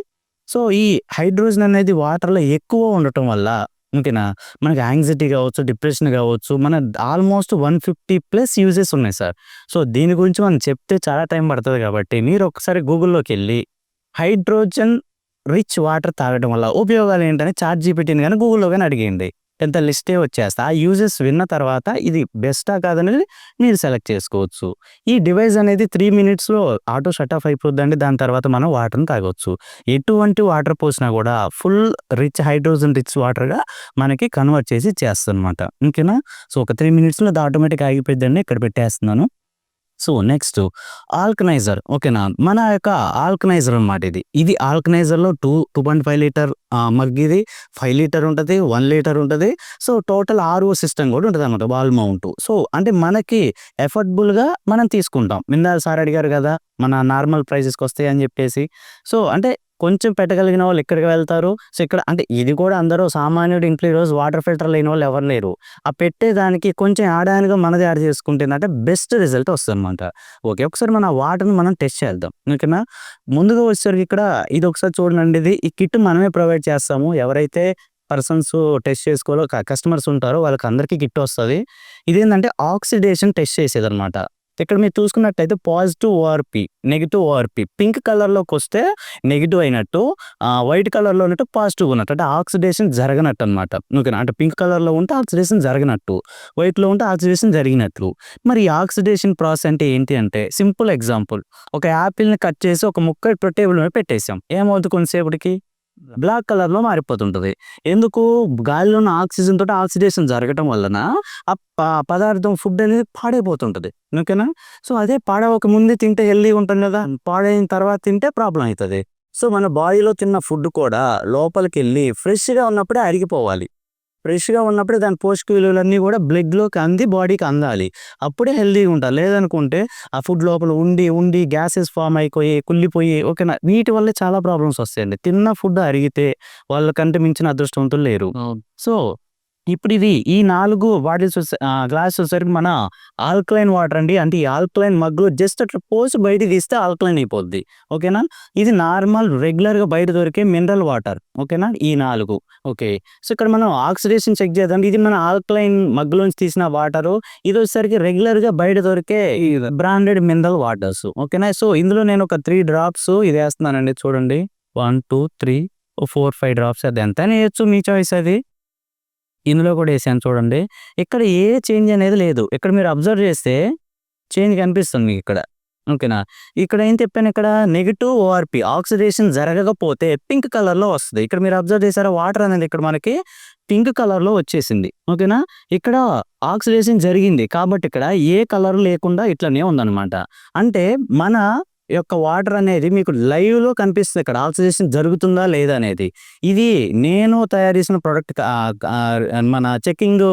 సో, ఈ హైడ్రోజన్ అనేది వాటర్‌లో ఎక్కువ ఉండటం వల్ల ఓకేనా మనకి యాంగ్జైటీ కావచ్చు, డిప్రెషన్ కావచ్చు మన ఆల్మోస్ట్ 150 ప్లస్ యూజెస్ ఉన్నాయి సార్. సో, దీని గురించి మనం చెప్తే చాలా టైం పడుతుంది కాబట్టి మీరు ఒకసారి గూగుల్లోకి వెళ్ళి హైడ్రోజన్ రిచ్ వాటర్ తాగడం వల్ల ఉపయోగాలు ఏంటని చార్జీ పెట్టింది కానీ గూగుల్‌లో కానీ అడిగేయండి. పెద్ద లిస్టే వచ్చేస్తా ఆ యూజెస్ విన్న తర్వాత ఇది బెస్టా కాదనేది మీరు సెలెక్ట్ చేసుకోవచ్చు. ఈ డివైస్ అనేది త్రీ మినిట్స్‌లో ఆటో షట్ ఆఫ్ అయిపోద్దండి. దాని తర్వాత మనం వాటర్‌ని తాగొచ్చు. ఎటువంటి వాటర్ పోసినా కూడా ఫుల్ రిచ్ హైడ్రోజన్ రిచ్ వాటర్‌గా మనకి కన్వర్ట్ చేసి ఇచ్చేస్తదనమాట. ఓకేనా. సో, ఒక త్రీ మినిట్స్‌లో అది ఆటోమేటిక్ ఆగిపోయిద్దండి. ఇక్కడ పెట్టేస్తున్నాను. సో, నెక్స్ట్ ఆల్కనైజర్ ఓకేనా. మన యొక్క ఆల్కనైజర్ అనమాట ఇది. ఇది ఆల్కనైజర్‌లో టూ 2.5 లీటర్ మగ్ ఇది ఫైవ్ లీటర్ ఉంటుంది వన్ లీటర్ ఉంటుంది సో, టోటల్ ఆర్‌ఓ సిస్టమ్ కూడా ఉంటదనమాట వాల్ మౌంట్. సో, అంటే మనకి ఎఫర్డబుల్‌గా మనం తీసుకుంటాం. ఇందాక సార్ అడిగారు కదా! మన నార్మల్ ప్రైజెస్‌కి వస్తాయి అని చెప్పేసి. సో, అంటే కొంచెం పెట్టగలిగిన వాళ్ళు ఇక్కడికి వెళ్తారు. సో, ఇక్కడ అంటే ఇది కూడా అందరూ సామాన్యుడు ఇంట్లో ఈరోజు వాటర్ ఫిల్టర్ లేని వాళ్ళు ఎవరు లేరు. ఆ పెట్టేదానికి కొంచెం యాడ్ మనది యాడ్ చేసుకుంటే ఏంటంటే బెస్ట్ రిజల్ట్ వస్తుందన్నమాట ఓకే. ఒకసారి మన వాటర్‌ని మనం టెస్ట్ చేద్దాం. ఓకేనా. ముందుగా వచ్చేసరికి ఇక్కడ ఇది ఒకసారి చూడండి ఇది. ఈ కిట్ మనమే ప్రొవైడ్ చేస్తాము. ఎవరైతే పర్సన్స్ టెస్ట్ చేసుకోవాలో కస్టమర్స్ ఉంటారో వాళ్ళకి అందరికీ కిట్ వస్తుంది ఇదేంటంటే ఆక్సిడేషన్ టెస్ట్ చేసేది అనమాట ఇక్కడ మీరు చూసుకున్నట్టయితే positive ORP, negative ORP pink కలర్లోకి వస్తే నెగిటివ్ అయినట్టు వైట్ కలర్‌లో ఉన్నట్టు పాజిటివ్ ఉన్నట్టు. అంటే ఆక్సిడేషన్ జరగనట్టు అనమాట. ఓకేనా. అంటే పింక్ కలర్‌లో ఉంటే ఆక్సిడేషన్ జరగనట్టు. వైట్‌లో ఉంటే ఆక్సిడేషన్ జరిగినట్లు. మరి ఈ ఆక్సిడేషన్ ప్రాసెస్ అంటే ఏంటి అంటే సింపుల్ ఎగ్జాంపుల్. ఒక యాపిల్‌ని కట్ చేసి ఒక ముక్క ఇప్పుడు టేబుల్ మీద పెట్టేసాం. ఏమవుతుంది కొంతసేపటికి బ్లాక్ కలర్‌లో మారిపోతుంటుంది ఎందుకు గాలిలో ఉన్న ఆక్సిజన్ తోటి ఆక్సిడేషన్ జరగటం వలన ఆ పదార్థం ఫుడ్ అనేది పాడైపోతుంటుంది ఓకేనా. సో, అదే పాడవక ముందే తింటే హెల్దీగా ఉంటుంది కదా! పాడైన తర్వాత తింటే ప్రాబ్లమ్ అవుతుంది సో, మన బాడీలో తిన్న ఫుడ్ కూడా లోపలికి వెళ్ళి ఫ్రెష్‌గా ఉన్నప్పుడే అరిగిపోవాలి. ఫ్రెష్‌గా ఉన్నప్పుడే దాని పోషక విలువలన్నీ కూడా బ్లడ్‌లోకి అంది బాడీకి అందాలి. అప్పుడే హెల్తీగా ఉంటారు. లేదనుకుంటే ఆ ఫుడ్ లోపల ఉండి, ఉండి గ్యాసెస్ ఫార్మ్ అయిపోయి, కుళ్ళిపోయి ఓకేనా. వీటి వల్లే చాలా ప్రాబ్లమ్స్ వస్తాయండి. తిన్న ఫుడ్ అరిగితే వాళ్ళకంటే మించిన అదృష్టవంతులు లేరు. సో, ఇప్పుడు ఇది ఈ 4 బాటిల్స్ గ్లాసెస్ వచ్చేసరికి మన ఆల్కలైన్ వాటర్ అండి. అంటే ఈ ఆల్కలైన్ మగ్‌లో జస్ట్ అట్లా పోసి బయటికి తీస్తే ఆల్కలైన్ అయిపోద్ది. ఓకేనా. ఇది నార్మల్ రెగ్యులర్‌గా బయట దొరికే మినరల్ వాటర్. ఓకేనా. ఈ 4 ఓకే. సో, ఇక్కడ మనం ఆక్సిడేషన్ చెక్ చేద్దాం. ఇది మన ఆల్కలైన్ మగ్‌లోంచి తీసిన వాటరు. ఇది వచ్చేసరికి రెగ్యులర్‌గా బయట దొరికే బ్రాండెడ్ మినరల్ వాటర్స్. ఓకేనా. సో, ఇందులో నేను ఒక 3 డ్రాప్స్ ఇది వేస్తున్నానండి చూడండి. 1, 2, 3 ఓ 4, 5 డ్రాప్స్ అది ఎంతైనా ఎయొచ్చు మీ చాయిస్ అది. ఇందులో కూడా వేసాను చూడండి. ఇక్కడ ఏ చేంజ్ అనేది లేదు. ఇక్కడ మీరు అబ్జర్వ్ చేస్తే చేంజ్ కనిపిస్తుంది మీకిక్కడ. ఓకేనా. ఇక్కడ ఏం చెప్పాను ఇక్కడ నెగిటివ్ ఓఆర్‌పి ఆక్సిడేషన్ జరగకపోతే పింక్ కలర్‌లో వస్తుంది ఇక్కడ మీరు అబ్జర్వ్ చేశారా వాటర్ అనేది ఇక్కడ మనకి పింక్ కలర్‌లో వచ్చేసింది. ఓకేనా. ఇక్కడ ఆక్సిడేషన్ జరిగింది. కాబట్టి ఇక్కడ ఏ కలర్ లేకుండా ఇట్లనే ఉందనమాట. అంటే మన యొక్క వాటర్ అనేది మీకు లైవ్‌లో కనిపిస్తుంది ఇక్కడ ఆక్సిడేషన్ జరుగుతుందా లేదా అనేది. ఇది నేను తయారు చేసిన ప్రొడక్ట్ మన చెక్కింగ్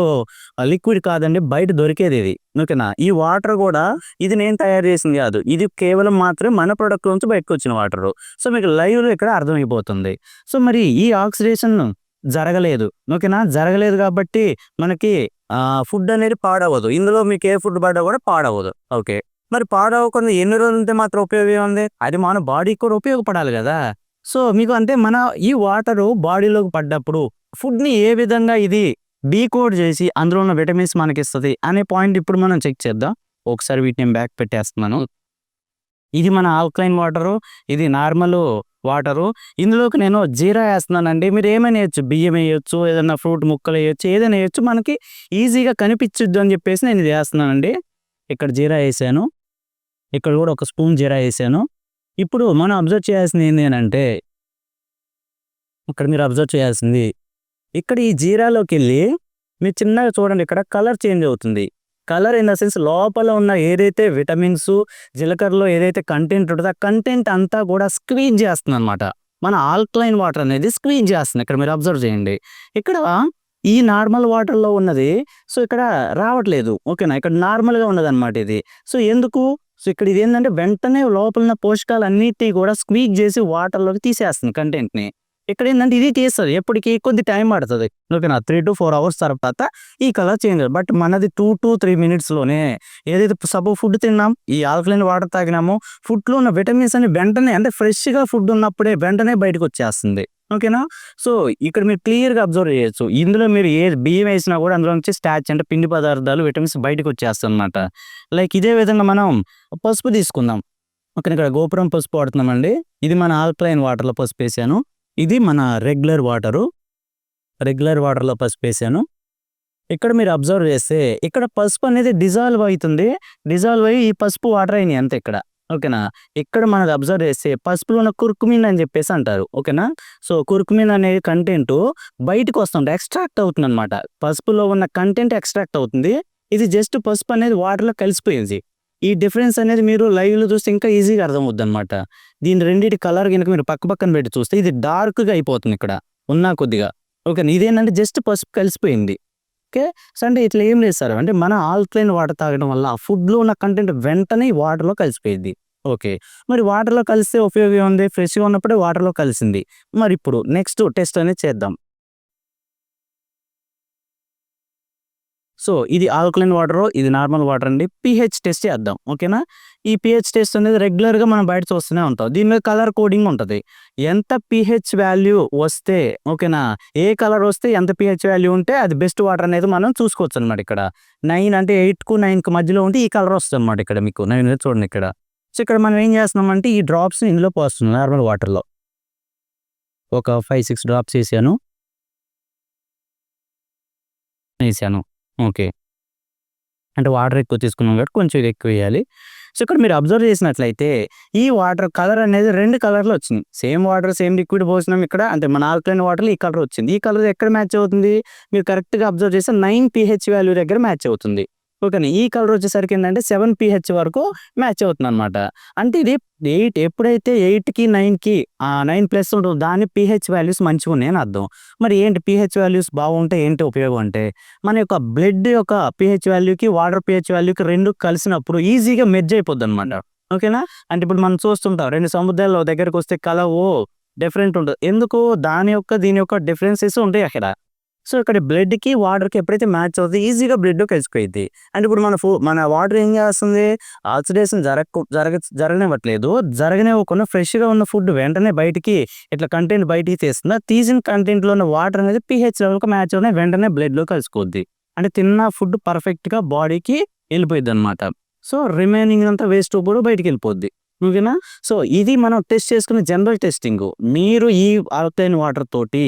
లిక్విడ్ కాదండి. బయట దొరికేది ఇది. ఓకేనా. ఈ వాటర్ కూడా ఇది నేను తయారు చేసింది కాదు. ఇది కేవలం మాత్రమే మన ప్రొడక్ట్ నుంచి బయటకొచ్చిన వాటరు. సో, మీకు లైవ్‌లో ఇక్కడ అర్థమైపోతుంది. సో, మరి ఈ ఆక్సిడేషన్ జరగలేదు. ఓకేనా. జరగలేదు కాబట్టి మనకి ఫుడ్ అనేది పాడవ్వదు. ఇందులో మీకు ఏ ఫుడ్ పడ్డా కూడా పాడవ్వదు. ఓకే. మరి పాడవకుండా ఎన్ని రోజులు ఉంటే మాత్రం ఉపయోగం ఉంది అది మన బాడీకి కూడా ఉపయోగపడాలి కదా! సో, మీకు అంటే మన ఈ వాటరు బాడీలోకి పడ్డప్పుడు ఫుడ్‌ని ఏ విధంగా ఇది డీకోడ్ చేసి అందులో ఉన్న విటమిన్స్ ఇస్తుంది అనే పాయింట్ ఇప్పుడు మనం చెక్ చేద్దాం. ఒకసారి వీటిని బ్యాక్ పెట్టేస్తున్నాను. ఇది మన ఆల్కలైన్ వాటరు. ఇది నార్మల్ వాటరు. ఇందులోకి నేను జీరా వేస్తున్నానండి మీరు ఏమైనా వేయచ్చు బియ్యం వేయచ్చు ఏదైనా ఫ్రూట్ ముక్కలు వేయచ్చు ఏదైనా వేయచ్చు మనకి ఈజీగా కనిపించొద్దు అని చెప్పేసి నేను ఇది వేస్తున్నానండి ఇక్కడ జీరా వేసాను ఇక్కడ కూడా ఒక స్పూన్ జీరా వేసాను. ఇప్పుడు మనం అబ్జర్వ్ చేయాల్సింది ఏంటి అని అంటే ఇక్కడ మీరు అబ్జర్వ్ చేయాల్సింది ఇక్కడ ఈ జీరాలోకి వెళ్ళి మీరు చిన్నగా చూడండి ఇక్కడ కలర్ చేంజ్ అవుతుంది. కలర్ ఇన్ ద సెన్స్ లోపల ఉన్న ఏదైతే విటమిన్స్, జీలకర్రలో ఏదైతే కంటెంట్ ఉంటుందో ఆ కంటెంట్ అంతా కూడా స్క్వీజ్ చేస్తుందనమాట. మన ఆల్కలైన్ వాటర్ అనేది స్క్రీన్ చేస్తుంది. ఇక్కడ మీరు అబ్జర్వ్ చేయండి. ఇక్కడ ఈ నార్మల్ వాటర్లో ఉన్నది సో ఇక్కడ రావట్లేదు. ఓకేనా? ఇక్కడ నార్మల్గా ఉన్నది అనమాట ఇది. సో ఎందుకు? సో ఇక్కడ ఇది ఏంటంటే వెంటనే లోపల ఉన్న పోషకాలు అన్నిటినీ కూడా స్క్వీక్ చేసి వాటర్లోకి తీసేస్తుంది కంటెంట్ని. ఇక్కడ ఏంటంటే ఇది తీస్తుంది. ఎప్పటికీ కొద్ది టైం పడుతుంది. ఓకేనా త్రీ టు ఫోర్ అవర్స్ తర్వాత ఈ కలర్ చేంజ్ బట్ మనది టూ టు త్రీ మినిట్స్లోనే ఏదైతే సపోజ్ ఫుడ్ తిన్నాం ఈ ఆల్కలైన్ వాటర్ తాగినామో ఫుడ్లో ఉన్న విటమిన్స్ అని వెంటనే అంటే ఫ్రెష్గా ఫుడ్ ఉన్నప్పుడే వెంటనే బయటకు వచ్చేస్తుంది. ఓకేనా? సో ఇక్కడ మీరు క్లియర్గా అబ్జర్వ్ చేయొచ్చు. ఇందులో మీరు ఏ బియ్యం వేసినా కూడా అందులో నుంచి స్టాచ్ అంటే పిండి పదార్థాలు విటమిన్స్ బయటకు వచ్చేస్తాయి అనమాట లైక్ ఇదే విధంగా మనం పసుపు తీసుకుందాం. ఓకే ఇక్కడ గోపురం పసుపు వాడుతున్నామండి. ఇది మన ఆల్కలైన్ వాటర్లో పసుపు వేసాను. ఇది మన రెగ్యులర్ వాటరు. రెగ్యులర్ వాటర్లో పసుపు వేసాను. ఇక్కడ మీరు అబ్జర్వ్ చేస్తే ఇక్కడ పసుపు అనేది డిజాల్వ్ అవుతుంది. డిజాల్వ్ అయ్యి ఈ పసుపు వాటర్ అయినాయి అంతే ఇక్కడ. ఓకేనా? ఇక్కడ మనది అబ్జర్వ్ చేస్తే పసుపులో ఉన్న కుర్కుమిన్ అని చెప్పేసి అంటారు. ఓకేనా? సో కుర్కుమిన్ అనే కంటెంట్ బయటకు వస్తుంది ఎక్స్ట్రాక్ట్ అవుతుంది అనమాట పసుపులో ఉన్న కంటెంట్ ఎక్స్ట్రాక్ట్ అవుతుంది. ఇది జస్ట్ పసుపు అనేది వాటర్లో కలిసిపోయింది. ఈ డిఫరెన్స్ అనేది మీరు లైవ్లో చూస్తే ఇంకా ఈజీగా అర్థమవుద్ది అనమాట దీని రెండింటి కలర్ కనుక మీరు పక్క పక్కన పెట్టి చూస్తే ఇది డార్క్గా అయిపోతుంది ఇక్కడ. ఉన్నా కొద్దిగా. ఓకే ఇదేంటంటే జస్ట్ పసుపు కలిసిపోయింది. ఓకే. సో అంటే ఇట్లా ఏం లేదు సార్. అంటే మన ఆల్కలైన్ వాటర్ తాగడం వల్ల ఆ ఫుడ్లో ఉన్న కంటెంట్ వెంటనే వాటర్లో కలిసిపోయింది ఓకే. మరి వాటర్లో కలిస్తే ఉపయోగం ఉంది ఫ్రెష్గా ఉన్నప్పుడే వాటర్లో కలిసింది. మరి ఇప్పుడు నెక్స్ట్ టెస్ట్ అనేది చేద్దాం. సో ఇది ఆల్కలైన్ వాటర్ ఇది నార్మల్ వాటర్ అండి. పిహెచ్ టెస్ట్ చేద్దాం. ఓకేనా? ఈ పిహెచ్ టెస్ట్ అనేది రెగ్యులర్గా మనం బయట చూస్తూనే ఉంటాం. దీని మీద కలర్ కోడింగ్ ఉంటుంది. ఎంత పిహెచ్ వాల్యూ వస్తే ఓకేనా? ఏ కలర్ వస్తే ఎంత పిహెచ్ వాల్యూ ఉంటే అది బెస్ట్ వాటర్ అనేది మనం చూసుకోవచ్చు అనమాట ఇక్కడ. నైన్ అంటే ఎయిట్కు నైన్కు మధ్యలో ఉంటే ఈ కలర్ వస్తుంది అనమాట ఇక్కడ మీకు. నైన్ చూడండి ఇక్కడ. సో ఇక్కడ మనం ఏం చేస్తున్నామంటే ఈ డ్రాప్స్ ఇందులో పోస్తున్నాం నార్మల్ వాటర్లో ఒక ఫైవ్ సిక్స్ డ్రాప్స్ వేసాను. వేసాను. ఓకే. అంటే వాటర్ ఎక్కువ తీసుకున్నాం కాబట్టి కొంచెం ఎక్కువ వేయాలి. సో ఇక్కడ మీరు అబ్జర్వ్ చేసినట్లయితే ఈ వాటర్ కలర్ అనేది రెండు కలర్లు వచ్చింది. సేమ్ వాటర్ సేమ్ లిక్విడ్ పోసినాం ఇక్కడ. అంటే మన ఆల్కలైన్ వాటర్ ఈ కలర్ వచ్చింది. ఈ కలర్ ఎక్కడ మ్యాచ్ అవుతుంది? మీరు కరెక్ట్గా అబ్జర్వ్ చేస్తే నైన్ పిహెచ్ వాల్యూ దగ్గర మ్యాచ్ అవుతుంది. ఓకేనా? ఈ కలర్ వచ్చేసరికి ఏంటంటే సెవెన్ పిహెచ్ వరకు మ్యాచ్ అవుతుంది అనమాట అంటే ఇది ఎయిట్ ఎప్పుడైతే ఎయిట్కి నైన్కి నైన్ ప్లస్ ఉంటుందో దాని పిహెచ్ వాల్యూస్ మంచిగా ఉన్నాయని అర్థం. మరి ఏంటి పిహెచ్ వాల్యూస్ బాగుంటే ఏంటి ఉపయోగం అంటే మన యొక్క బ్లడ్ యొక్క పిహెచ్ వాల్యూకి వాటర్ పిహెచ్ వాల్యూకి రెండు కలిసినప్పుడు ఈజీగా మెర్జ్ అయిపోద్ది అనమాట ఓకేనా? అంటే ఇప్పుడు మనం చూస్తుంటాం రెండు సముద్రాల దగ్గరకు వస్తే కలర్ ఓ డిఫరెంట్ ఉంటుంది. ఎందుకు దాని యొక్క దీని యొక్క డిఫరెన్సెస్ ఉంటాయి అక్కడ. సో ఇక్కడ బ్లడ్కి వాటర్కి ఎప్పుడైతే మ్యాచ్ అవుతుంది ఈజీగా బ్లడ్ కలిసిపోయింది అండ్ ఇప్పుడు మన ఫూ మన వాటర్ ఏం చేస్తుంది? ఆక్సిడేషన్ జరగ జరగ జరగనివ్వట్లేదు. జరగనివ్వకుండా ఫ్రెష్గా ఉన్న ఫుడ్ వెంటనే బయటికి ఇట్లా కంటెంట్ బయటికి తీస్తుంది తీసిన కంటెంట్లో ఉన్న వాటర్ అనేది పిహెచ్ లెవెల్కి మ్యాచ్ అవుతుంది వెంటనే బ్లడ్లో కలిసిపోద్ది. అంటే తిన్న ఫుడ్ పర్ఫెక్ట్గా బాడీకి వెళ్ళిపోయింది అనమాట సో రిమైనింగ్ అంతా వేస్ట్ కూడా బయటికి వెళ్ళిపోద్ది. ఓకేనా సో ఇది మనం టెస్ట్ చేసుకునే జనరల్ టెస్టింగ్. మీరు ఈ ఆల్కలైన్ వాటర్ తోటి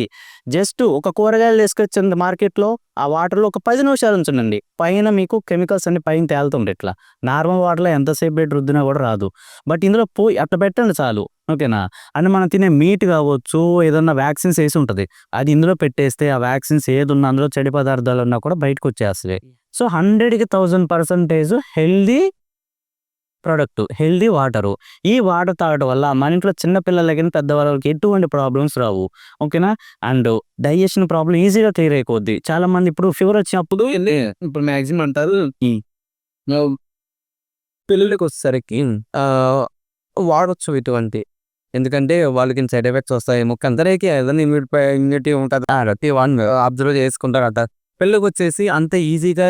జస్ట్ ఒక కూరగాయలు తీసుకొచ్చింది మార్కెట్లో ఆ వాటర్లో ఒక పది నిమిషాలు ఉంచండి. పైన మీకు కెమికల్స్ అన్ని పైన తేలుతుండే ఇట్లా. నార్మల్ వాటర్లో ఎంతసేపు పెట్టి రుద్దినా కూడా రాదు. బట్ ఇందులో పోయి అట్లా పెట్టండి చాలు. ఓకేనా? అంటే మనం తినే మీట్ కావచ్చు ఏదన్నా వ్యాక్సిన్స్ వేసి ఉంటుంది. అది ఇందులో పెట్టేస్తే ఆ వ్యాక్సిన్స్ ఏది ఉన్నా అందులో చెడు పదార్థాలు ఉన్నా కూడా బయటకు వచ్చేస్తాయి. సో హండ్రెడ్కి thousand percentage healthy product healthy water ఈ వాటర్ తాగడం వల్ల మన ఇంట్లో చిన్న పిల్లలకి పెద్దవాళ్ళకి ఎటువంటి ప్రాబ్లమ్స్ రావు. ఓకేనా? అండ్ డైజెషన్ ప్రాబ్లం ఈజీగా క్లియర్ అయిపోద్ది. చాలా మంది ఇప్పుడు ఫీవర్ వచ్చినప్పుడు ఇప్పుడు మ్యాక్సిమం అంటారు. పిల్లలకి వచ్చేసరికి వాడొచ్చు ఇటువంటి. ఎందుకంటే వాళ్ళకి సైడ్ ఎఫెక్ట్స్ వస్తాయి ముక్క అందరికీ ఏదైనా ఇమ్యూనిటీ ఇమ్యూనిటీ ఉంటుంది. వన్ అబ్జర్వ్ చేసుకుంటారు అంట పిల్లలకి వచ్చేసి అంత ఈజీగా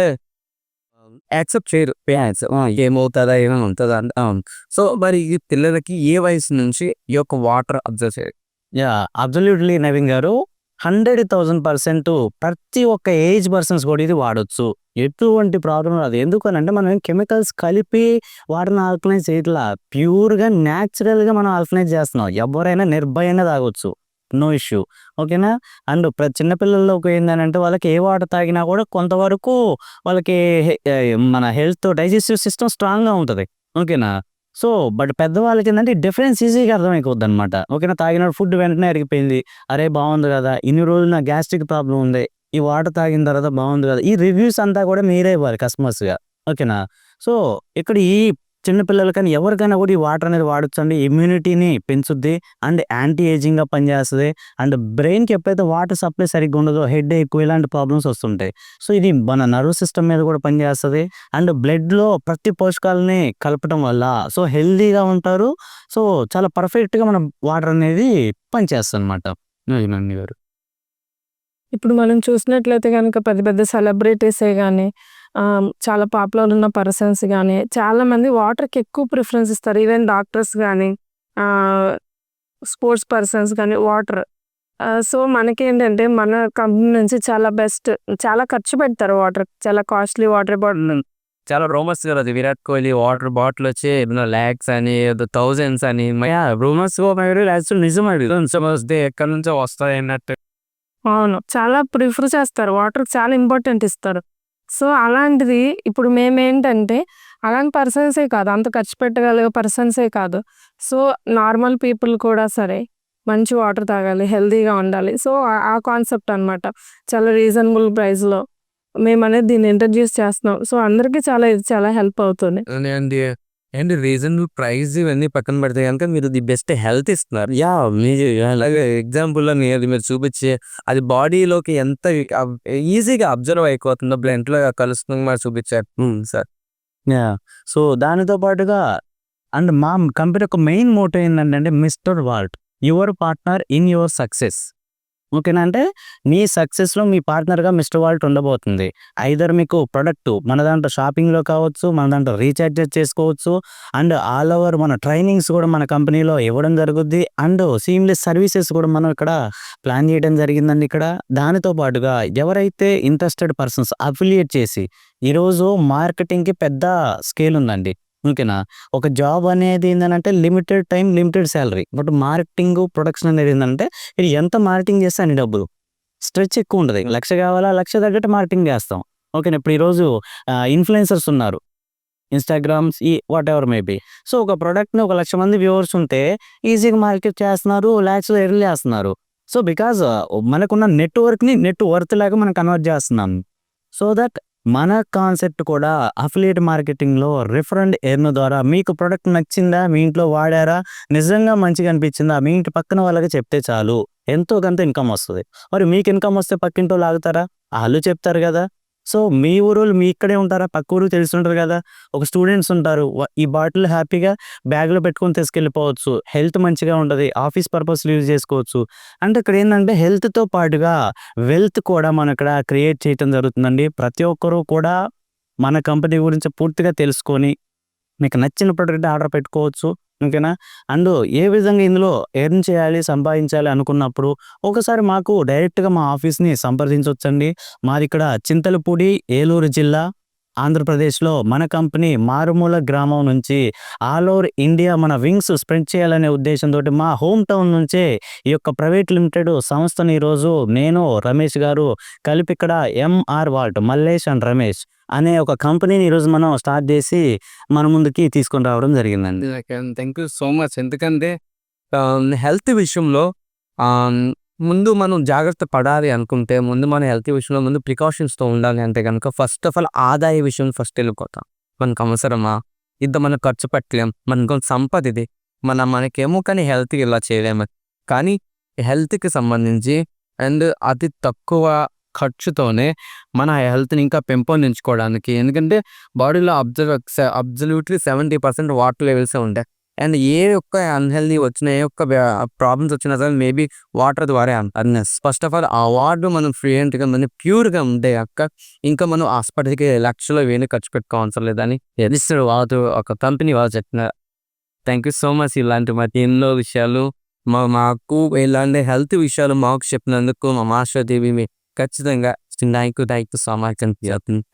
యాక్సెప్ట్ చేయరు. పేరెంట్స్ ఏమవుతుందా ఏమైనా ఉంటుందా అంటే సో మరి ఈ పిల్లలకి ఏ వయసు నుంచి ఈ యొక్క వాటర్ అబ్జర్వ్ చేయాలి? యా అబ్జల్యూట్లీ నవీన్ గారు హండ్రెడ్ థౌసండ్ పర్సెంట్ ప్రతి ఒక్క ఏజ్ పర్సన్స్ కూడా ఇది వాడొచ్చు. ఎటువంటి ప్రాబ్లం రాదు. ఎందుకనంటే మనం కెమికల్స్ కలిపి వాటిని ఆల్కలైజ్ చేయట్లా. ప్యూర్గా న్యాచురల్గా మనం ఆల్కలైజ్ చేస్తున్నాం. ఎవరైనా నిర్భయంగా తాగొచ్చు. No issue. ఓకేనా? అండ్ ప్రతి చిన్నపిల్లల్లోకి ఏంటంటే వాళ్ళకి ఏ వాటర్ తాగినా కూడా కొంతవరకు వాళ్ళకి మన హెల్త్ డైజెస్టివ్ సిస్టమ్ స్ట్రాంగ్గా ఉంటుంది. ఓకేనా? సో బట్ పెద్దవాళ్ళకి ఏంటంటే డిఫరెన్స్ ఈజీగా అర్థమైపోద్ది అనమాట ఓకేనా? తాగిన ఫుడ్ వెంటనే అరిగిపోయింది. అరే బాగుంది కదా. ఇన్ని రోజులు నా గ్యాస్ట్రిక్ ప్రాబ్లం ఉంది. ఈ వాటర్ తాగిన తర్వాత బాగుంది కదా. ఈ రివ్యూస్ అంతా కూడా మీరే ఇవ్వాలి కస్టమర్స్గా. ఓకేనా? సో ఇక్కడ ఈ చిన్నపిల్లలకని కానీ ఎవరికైనా కూడా ఈ వాటర్ అనేది వాడచ్చు అండి ఇమ్యూనిటీని పెంచుద్ది అండ్ యాంటీ ఏజింగ్గా పనిచేస్తుంది అండ్ బ్రెయిన్కి ఎప్పుడైతే వాటర్ సప్లై సరిగ్గా ఉండదో హెడ్ ఎక్కువ ఇలాంటి ప్రాబ్లమ్స్ వస్తుంటాయి. సో ఇది మన నర్వ్ సిస్టమ్ మీద కూడా పనిచేస్తుంది అండ్ బ్లడ్లో ప్రతి పోషకాలని కలపడం వల్ల సో హెల్దీగా ఉంటారు. సో చాలా పర్ఫెక్ట్గా మన వాటర్ అనేది పనిచేస్తుంది అనమాట నంది గారు. ఇప్పుడు మనం చూసినట్లయితే కనుక పెద్ద పెద్ద సెలబ్రిటీసే కానీ చాలా పాపులర్ ఉన్న పర్సన్స్ కానీ చాలా మంది వాటర్కి ఎక్కువ ప్రిఫరెన్స్ ఇస్తారు. ఈవెన్ డాక్టర్స్ కానీ స్పోర్ట్స్ పర్సన్స్ కానీ వాటర్. సో మనకేంటంటే మన కంపెనీ నుంచి చాలా బెస్ట్ చాలా ఖర్చు పెడతారు వాటర్. చాలా కాస్ట్లీ వాటర్ బాటిల్. చాలా రూమర్స్ కదా అది. విరాట్ కోహ్లీ వాటర్ బాటిల్ వచ్చి ల్యాక్స్ అని ఏదో థౌజండ్స్ అని. రూమర్స్ నిజం అది. వస్తే ఎక్కడి నుంచో వస్తాయి అన్నట్టు. అవును. చాలా ప్రిఫర్ చేస్తారు. వాటర్ చాలా ఇంపార్టెంట్ ఇస్తారు. సో అలాంటిది ఇప్పుడు మేమేంటంటే అలాంటి పర్సన్సే కాదు. అంత ఖర్చు పెట్టగలిగే పర్సన్సే కాదు. సో నార్మల్ పీపుల్ కూడా సరే మంచి వాటర్ తాగాలి హెల్తీగా ఉండాలి. సో ఆ కాన్సెప్ట్ అనమాట చాలా రీజనబుల్ ప్రైస్లో మేము అనేది దీన్ని ఇంట్రడ్యూస్ చేస్తున్నాం. సో అందరికీ చాలా ఇది చాలా హెల్ప్ అవుతుంది. అండ్ రీజనబుల్ ప్రైస్ ఇవన్నీ పక్కన పెడితే కనుక మీరు ది బెస్ట్ హెల్త్ ఇస్తున్నారు. యా మీరు అలాగే ఎగ్జాంపుల్లో అది మీరు చూపించే అది బాడీలోకి ఎంత ఈజీగా అబ్జర్వ్ అయిపోతుందో బ్లెంట్లో కలుస్తుంది మరి చూపించారు. సార్. యా సో దానితో పాటుగా అండ్ మా కంపెనీ యొక్క మెయిన్ మోటో ఏంటంటే mister vault your partner in your success. ఓకేనా? అంటే మీ సక్సెస్లో మీ పార్ట్నర్గా మిస్టర్ వాల్ట్ ఉండబోతుంది. ఐదర్ మీకు ప్రొడక్ట్ మన దాంట్లో షాపింగ్లో కావచ్చు మన దాంట్లో రీఛార్జ్ చేసుకోవచ్చు అండ్ ఆల్ ఓవర్ మన ట్రైనింగ్స్ కూడా మన కంపెనీలో ఇవ్వడం జరుగుద్ది అండ్ సీమ్లెస్ సర్వీసెస్ కూడా మనం ఇక్కడ ప్లాన్ చేయడం జరిగిందండి ఇక్కడ. దానితో పాటుగా ఎవరైతే ఇంట్రెస్టెడ్ పర్సన్స్ అఫిలియేట్ చేసి ఈరోజు మార్కెటింగ్కి పెద్ద స్కేల్ ఉందండి. ఓకేనా? ఒక జాబ్ అనేది ఏంటంటే limited time limited salary but marketing production అనేది ఏంటంటే ఇది ఎంత మార్కెటింగ్ చేస్తే అన్ని డబ్బులు. స్ట్రెచ్ ఎక్కువ ఉంటుంది. లక్ష కావాలా లక్ష తగ్గట్టు మార్కెటింగ్ చేస్తాం. ఓకేనా? ఇప్పుడు ఈరోజు ఇన్ఫ్లుయెన్సర్స్ ఉన్నారు. ఇన్స్టాగ్రామ్స్ ఈ వాట్ ఎవర్ మేబీ సో ఒక ప్రోడక్ట్ని ఒక లక్ష మంది వ్యూవర్స్ ఉంటే ఈజీగా మార్కెట్ చేస్తున్నారు ల్యాక్స్లో ఎర్న్ చేస్తున్నారు. సో బికాజ్ మనకున్న నెట్వర్క్ని నెట్ వర్త్ లాగా మనం కన్వర్ట్ చేస్తున్నాం. సో దట్ మన కాన్సెప్ట్ కూడా అఫిలియేట్ మార్కెటింగ్లో రిఫరెండ్ ఎర్న్ ద్వారా మీకు ప్రొడక్ట్ నచ్చిందా మీ ఇంట్లో వాడారా నిజంగా మంచిగా అనిపించిందా మీ ఇంటి పక్కన వాళ్ళకి చెప్తే చాలు. ఎంతో కొంత ఇన్కమ్ వస్తుంది. మరి మీకు ఇన్కమ్ వస్తే పక్కింటో లాగుతారా వాళ్ళు చెప్తారు కదా. సో మీ ఊరు మీ ఇక్కడే ఉంటారా? పక్క ఊరు తెలిసి కదా. ఒక స్టూడెంట్స్ ఉంటారు. ఈ బాటిల్ హ్యాపీగా బ్యాగ్లో పెట్టుకొని తీసుకెళ్ళిపోవచ్చు. హెల్త్ మంచిగా ఉంటుంది. ఆఫీస్ పర్పస్ యూజ్ చేసుకోవచ్చు. అంటే ఇక్కడ ఏంటంటే హెల్త్తో పాటుగా వెల్త్ కూడా మనం ఇక్కడ క్రియేట్ చేయటం జరుగుతుందండి. ప్రతి ఒక్కరూ కూడా మన కంపెనీ గురించి పూర్తిగా తెలుసుకొని మీకు నచ్చిన ప్రోడక్ట్ ఆర్డర్ పెట్టుకోవచ్చు. ఓకేనా? అండ్ ఏ విధంగా ఇందులో ఎర్న్ చేయాలి సంపాదించాలి అనుకున్నప్పుడు ఒకసారి మాకు డైరెక్ట్గా మా ఆఫీస్ని సంప్రదించవచ్చండి మాది ఇక్కడ చింతలపూడి ఏలూరు జిల్లా ఆంధ్రప్రదేశ్లో మన కంపెనీ మారుమూల గ్రామం నుంచి ఆల్ ఓవర్ ఇండియా మన వింగ్స్ స్ప్రెడ్ చేయాలనే ఉద్దేశంతో మా హోమ్ టౌన్ నుంచే ఈ యొక్క ప్రైవేట్ లిమిటెడ్ సంస్థను ఈరోజు నేను రమేష్ గారు కలిపి ఇక్కడ MR vault Mallesh and Ramesh అనే ఒక కంపెనీని ఈరోజు మనం స్టార్ట్ చేసి మన ముందుకి తీసుకొని రావడం జరిగిందండి. Thank you so much. ఎందుకంటే హెల్త్ విషయంలో ముందు మనం జాగ్రత్త పడాలి అనుకుంటే ముందు మన హెల్త్ విషయంలో ముందు ప్రికాషన్స్తో ఉండాలి అంటే కనుక ఫస్ట్ ఆఫ్ ఆల్ ఆదాయ విషయం ఫస్ట్ వెళ్ళిపోతాం. మనకు అవసరమా? ఇంత మనం ఖర్చు పెట్టలేం. మనకు సంపద ఇది. మన మనకేమో కానీ హెల్త్కి ఇలా చేయలేము. కానీ హెల్త్కి సంబంధించి అండ్ అతి తక్కువ ఖర్చుతోనే మన హెల్త్ని ఇంకా పెంపొందించుకోవడానికి. ఎందుకంటే బాడీలో observe absolutely seventy percent water లెవెల్సే ఉంటాయి. అండ్ ఏ ఒక్క అన్హెల్దీ వచ్చిన ఏ ఒక్క ప్రాబ్లమ్స్ వచ్చినా సరే మేబీ వాటర్ ద్వారా అన్నెస్ ఫస్ట్ ఆఫ్ ఆల్ ఆ వాటర్ మనం ఫ్రీయెంట్గా మనం ప్యూర్గా ఉంటే అక్క ఇంకా మనం హాస్పిటల్కి లక్షలు వేలు ఖర్చు పెట్టుకోవాల్సిన లేదని ఎదిస్తారు వాళ్ళు ఒక కంపెనీ వాళ్ళు చెప్పిన థ్యాంక్ యూ సో మచ్ ఇలాంటి మరి ఎన్నో విషయాలు మా మాకు ఇలాంటి హెల్త్ విషయాలు మాకు చెప్పినందుకు మా మాస్టర్ దేవి మీ ఖచ్చితంగా thank you thank you so much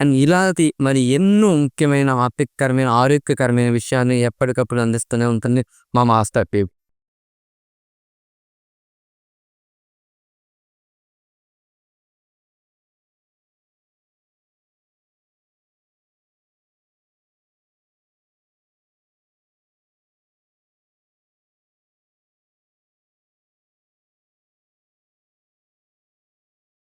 and ఇలాంటి మరి ఎన్నో ముఖ్యమైన ఆసక్తికరమైన ఆరోగ్యకరమైన విషయాన్ని ఎప్పటికప్పుడు అందిస్తూనే ఉంటుంది మా మాస్టర్ దేవి